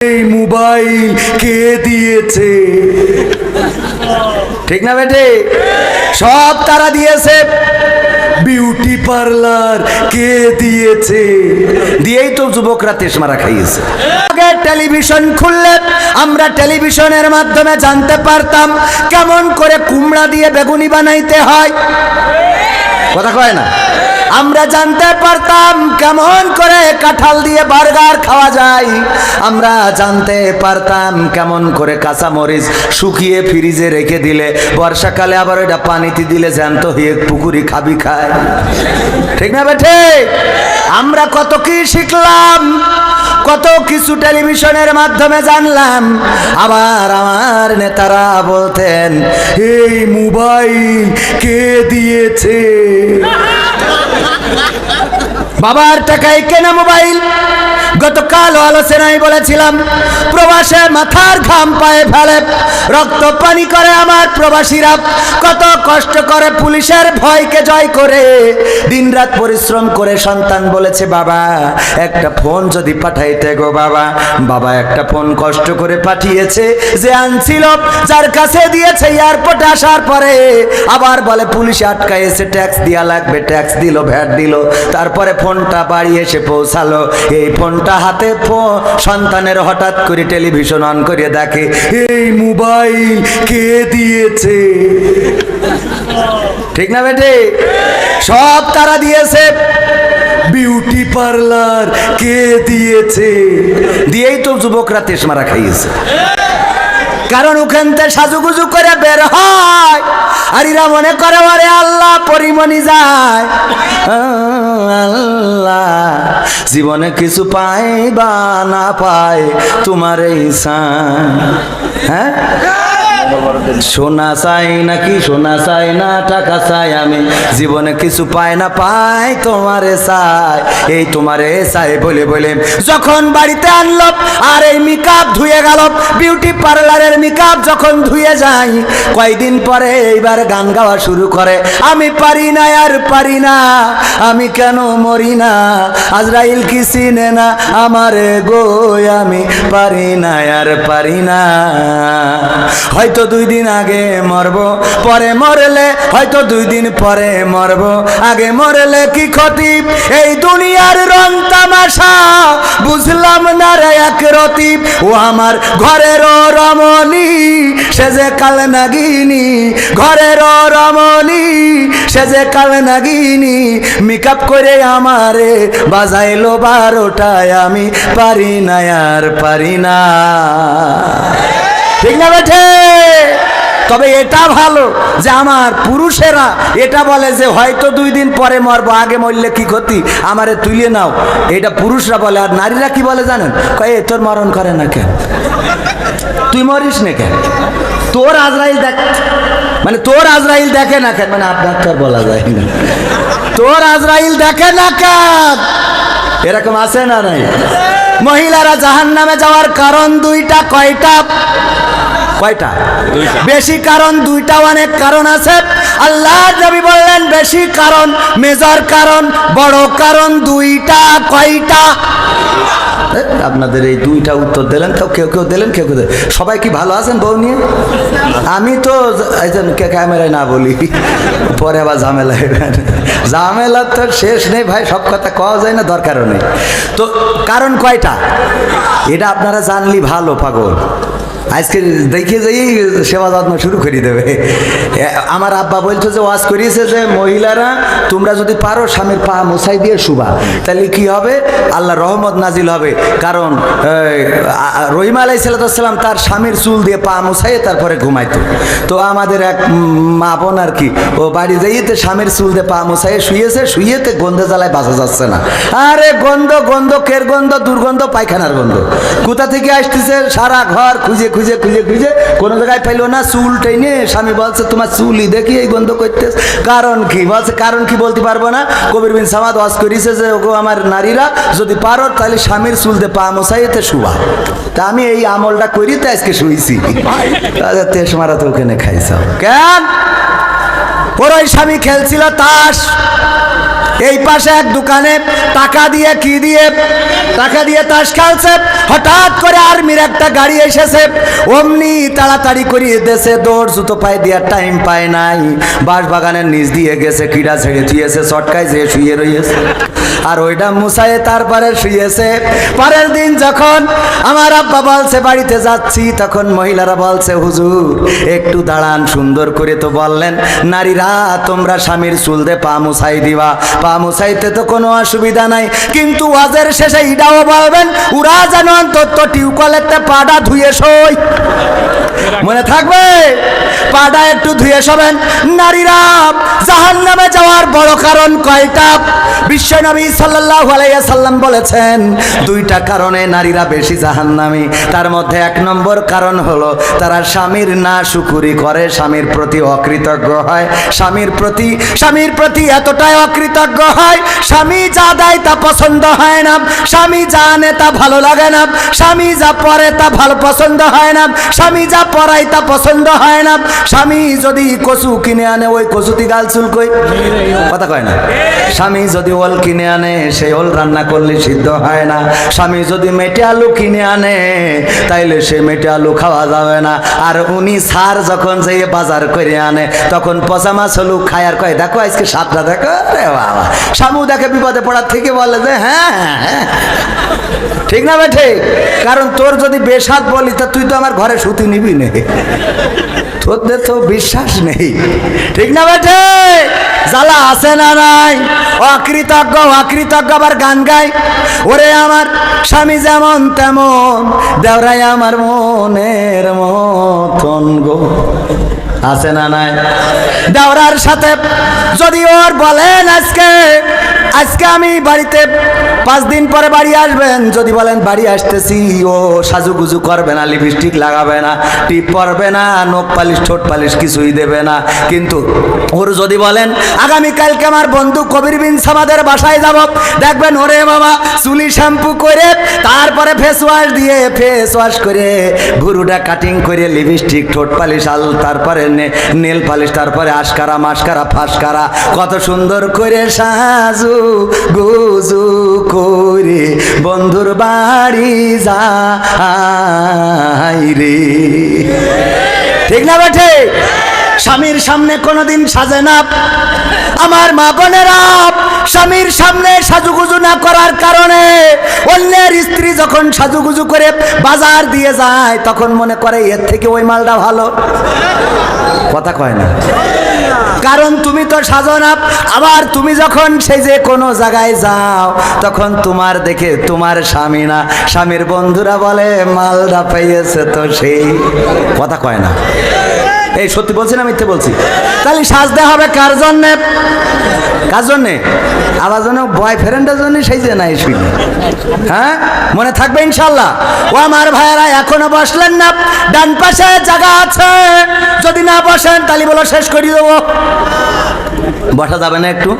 এই মোবাইল কে দিয়েছে? ঠিক না বেটে? সব তারা দিয়েছে। বিউটি পার্লার কে দিয়েছে? দিয়েই তো যুবকরা তেসমারা খাইয়েছে। টেলিভিশন খুললে আমরা টেলিভিশনের মাধ্যমে জানতে পারতাম কেমন করে কুমড়া দিয়ে বেগুনি বানাইতে হয়। কথা কয় না? আমরা জানতে পারতাম কেমন করে কাঁঠাল দিয়ে বার্গার খাওয়া যায়। আমরা জানতে পারতাম কেমন করে কাঁচা মরিচ শুকিয়ে ফ্রিজে রেখে দিলে, বর্ষাকালে আবার ওইটা পানিতে দিলে জ্যান্ত হয়ে পুকুরি খাবি খায়। ঠিক না বেঠে? আমরা কত কি শিখলাম, কত কিছু টেলিভিশনের মাধ্যমে জানলাম। আবার আমার নেতারা বলতেন, এই মোবাইল কে দিয়েছে? বাবার টাকায় কেনা মোবাইল। গতকাল আলোচনায় বলেছিলাম, প্রবাসে মাথার ঘাম পায়ে ফেলে, রক্ত পানি করে আমার প্রবাসীরা কত কষ্ট করে পুলিশের ভয়কে জয় করে, দিনরাত পরিশ্রম করে সন্তান বলেছে, বাবা, একটা ফোন যদি পাঠাইতে গো বাবা। বাবা একটা ফোন কষ্ট করে পাঠিয়েছে, যে আনছিল যার কাছে দিয়েছে এয়ারপোর্টে আসার পরে, আবার বলে, পুলিশে আটকাইছে, ট্যাক্স দেওয়া লাগবে, ট্যাক্স দিল, ভ্যাট দিল। তারপরে ফোনটা বাড়ি এসে পৌঁছালো। এই ফোনটা হাতে ফোন সন্তানের হঠাৎ করে টেলিভিশন অন করে দেখে, এই মোবাইল কে দিয়েছে? ঠিক না বেটে? সব তারা দিয়েছে। বিউটি পার্লার কে দিয়েছে? দিয়েই তো যুবকরা তেসমারা খাইয়েছে। কারণ ওখান থেকে সাজুগুজু করে বের হয়। আর এরা মনে করে আরে আল্লাহ, পরিমণি যায় আল্লাহ, জীবনে কিছু পায় বা না পায় তোমার এই। হ্যাঁ সোনা চাই নাকি সোনা চাই না, টাকা চাই আমি। জীবনে কিছু না, পাই তোমারে চাই। এই তোমারে চাই বলে বলে যখন বাড়িতে আনলো আর এই মেকআপ ধুয়ে গেল বিউটি পার্লারের মেকআপ যখন ধুয়ে যাই কয়দিন পরে এইবার গান গাওয়া শুরু করে। আমি পারি না, আর পারি না, আমি কেন মরি না? আজরাইল কি চিনে না আমারে গো, আমি পারি না, আর পারি না। হয়তো দুই দিন আগে মরব। পরে মরলে হয়তো দুই দিন পরে মরব। আগে মরলে কি ক্ষতি? এই দুনিয়ার রং তামাশা। বুঝলাম না রে এক রতি ও আমার ঘরের রমণী, সে যে কাল নাগিনী। ঘরের রমণী, সে যে কাল নাগিনী। মেকআপ করে আমারে বাজাইলো বারোটায়, আমি পারি না, আর পারি না। ঠিক না বেঠে? তবে এটা ভালো যে আমার পুরুষেরা এটা বলে যে হয়তো দুই দিন পরে মরবো, আগে মরলে কি ক্ষতি? আমারে তুলে নাও। এটা পুরুষরা বলে, আর নারীরা কি বলে জানেন? কয়ে তোর মরণ করে না কেন? তুই মরিস না কেন? তোর আজরাইল দেখ মানে তোর আজরাইল দেখে না কেন? মানে আপনার তো বলা যায় না। তোর আজরাইল দেখে না কেন? এরকম আছে না নাই? মহিলারা জাহান নামে যাওয়ার কারণ দুইটা, কয়টা? কয়টা? বেশি কারণ দুইটা অনেক কারণ আছে। আল্লাহ নবী বললেন বেশি কারণ মেজর কারণ বড় কারণ দুইটা কয়টা? আপনাদের এই দুইটা উত্তর দিলেন তো? কেউ কেউ দিলেন কেউ কেউ। সবাই কি ভালো আছেন বউ নিয়ে? আমি তো কে ক্যামেরায় না বলি। পরে আবার ঝামেলা ঝামেলা তো শেষ নেই ভাই সব কথা কওয়া যায় না দরকারও নেই। তো কারণ কয়টা? এটা আপনারা জানলি ভালো পাগল। আজকে দেখে যাই সেবা যত্ন শুরু করে দেবে। আমার আব্বা বলছে যে, ওয়াজ করিয়েছে যে, মহিলারা, তোমরা যদি পারো স্বামীর পা মোছাই দিয়ে শুবা। তাহলে কি হবে? আল্লাহ রহমত নাজিল হবে। কারণ রহিম আলাই সাল্লাম তার স্বামীর চুল দিয়ে পা মোছাইয়ে তারপরে ঘুমাইতো। তো আমাদের এক মা বোন আর কি, ও বাড়ি যাইতে স্বামীর চুল দিয়ে পা মোছাইয়ে শুয়েছে শুয়েতে গন্ধে জ্বালায় বাঁচা যাচ্ছে না। আরে গন্ধ গন্ধ, কের গন্ধ? দুর্গন্ধ, পায়খানার গন্ধ। কোথা থেকে আসতেছে? সারা ঘর খুঁজে খুঁজে খুঁজে খুঁজে কোনো জায়গায় পাইলো না চুল টেনে স্বামী বলছে তোমার চুলই দেখি এই গন্ধ করতে কারণ কি? বলছে কারণ কি বলতে পারব না? কবির বিন সামাদ ওয়াজ করিছে যে ওগো আমার নারীরা যদি পারো তাহলে স্বামীর চুল দিয়ে পা মশাইতে শুবা তা আমি এই আমলটা করি তো আজকে শুয়েছি আচ্ছা, তেস মারা তো ওখানে খাইছ। কেন? ওর ওই স্বামী খেলছিল তাস। এই পাশে এক দোকানে টাকা দিয়ে কি দিয়ে? টাকা দিয়ে তাস খেলছে। হঠাৎ করে আর্মির একটা গাড়ি এসেছে। অমনি তাড়াতাড়ি করিয়ে দেশে দৌড় জুতো পায়ে দেওয়ার টাইম পায় নাই। বাঁশ বাগানের নিচ দিয়ে গেছে, কিড়া ছেড়ে দিয়েছে চটকায় যে শুয়ে রয়েছে। আর ওইটা মুসায়ে তারপরে শুয়েছে। পরের দিন যখন আমার আব্বা বলছে, বাড়িতে যাচ্ছি, তখন মহিলারা বলছে, হুজুর, একটু দাঁড়ান, সুন্দর করে তো বললেন, নারীরা, তোমরা স্বামীর চুলতে পা মুছাই দিবা। পা মুছাইতে তো কোনো অসুবিধা নাই, কিন্তু ওয়াজের শেষে ইডাও বলবেন উরা যেন অন্তত টিউকলেতে পাটা ধুয়ে সই মনে থাকবে? পাটা একটু ধুয়ে সবেন নারীরা জাহান নামে যাওয়ার বড় কারণ কয়টা? বিশ্ব নবী সাল্লাহ সাল্লাম বলেছেন, দুইটা কারণে নারীরা বেশি জাহান্নামী। তার মধ্যে এক নম্বর কারণ হলো, তারা স্বামীর না শুকুরি করে, স্বামীর প্রতি অকৃতজ্ঞ হয়। স্বামীর প্রতি স্বামীর প্রতি এতটাই অকৃতজ্ঞ হয়, স্বামী যা দেয় তা পছন্দ হয় না। স্বামী যা আনে তা ভালো লাগে না। স্বামী যা পরে তা ভালো পছন্দ হয় না। স্বামী যা পরায় তা পছন্দ হয় না। স্বামী যদি কচু কিনে আনে, ওই কচুতি গাল চুলকই কথা কয় না। স্বামী যদি ওল কিনে আনে সেই ওল রান্না করলে সিদ্ধ হয় না। স্বামী যদি মেটে আলু কিনে আনে, তাইলে সে মেটে আলু খাওয়া যাবে না। আর উনি সার যখন যেয়ে বাজার করে আনে, তখন পচা মাছ হলু খায় আর কয়, দেখো আজকে সাতটা দেখো রে বাবা। স্বামী দেখে বিপদে পড়ার থেকে বলে যে হ্যাঁ হ্যাঁ। হ্যাঁ ঠিক না বেঠে? কারণ তোর যদি বেসাদ বলি তা তুই তো আমার ঘরে সুতি নিবি নে। তোদের তো বিশ্বাস নেই। ঠিক না বেঠে? জ্বালা আছে না নাই? অকৃতজ্ঞ অকৃতজ্ঞ আবার গান গায়। ওরে আমার স্বামী যেমন তেমন, দেওরাই আমার মনের মতন গো। আছে না নাই? দেওরার সাথে যদি ওর বলেন আজকে আজকে আমি বাড়িতে পাঁচ দিন পরে বাড়ি আসবেন। যদি বলেন, বাড়ি আসতেছি, ও সাজুগুজু করবে না লিপস্টিক লাগাবে না, টিপ পরবে না, নখ পালিশ, ঠোঁট পালিশ কিছুই দেবে না। কিন্তু ওর যদি বলেন, আগামীকালকে আমার বন্ধু কবির বিন সামাদের বাসায় যাব। দেখবেন, ওরে বাবা, চুলি শ্যাম্পু করে, তারপরে ফেস ওয়াশ দিয়ে ফেস ওয়াশ করে ভুরুটা কাটিং করে লিপস্টিক ঠোঁট পালিশ, আল, তারপরে নেল পালিশ তারপরে আশকারা মাসকারা ফাঁসকারা কত সুন্দর করে সাজু গুজু করে বন্ধুর বাড়ি যাই রে। ঠিক না বেঠে? স্বামীর সামনে কোনোদিন সাজে না। আমার মা বোনেরা, স্বামীর সামনে সাজুগুজু না করার কারণে অন্যের স্ত্রী যখন সাজুগুজু করে বাজার দিয়ে যায়, তখন মনে করে, এর থেকে ওই মালটা ভালো। কথা কয় না। কারণ তুমি তো সাজো না আবার তুমি যখন সেই যে কোনো জায়গায় যাও, তখন তোমার দেখে তোমার স্বামী না। স্বামীর বন্ধুরা বলে, মালদা পেয়েছে তো সেই। কথা কয় না। এই, সত্যি বলছি না মিথ্যে বলছি? তাহলে সাজতে হবে কার জন্যে? কার জন্যে? আবার বয় বয়ফ্রেন্ডের জন্য যে না এসে হ্যাঁ? মনে থাকবে ইনশাল্লাহ ও আমার ভাইয়েরা, এখনও বসলেন না। ডান পাশে জায়গা আছে। যদি না বসেন, তাহলে বলো শেষ করি দেবো। বসা যাবে না একটু।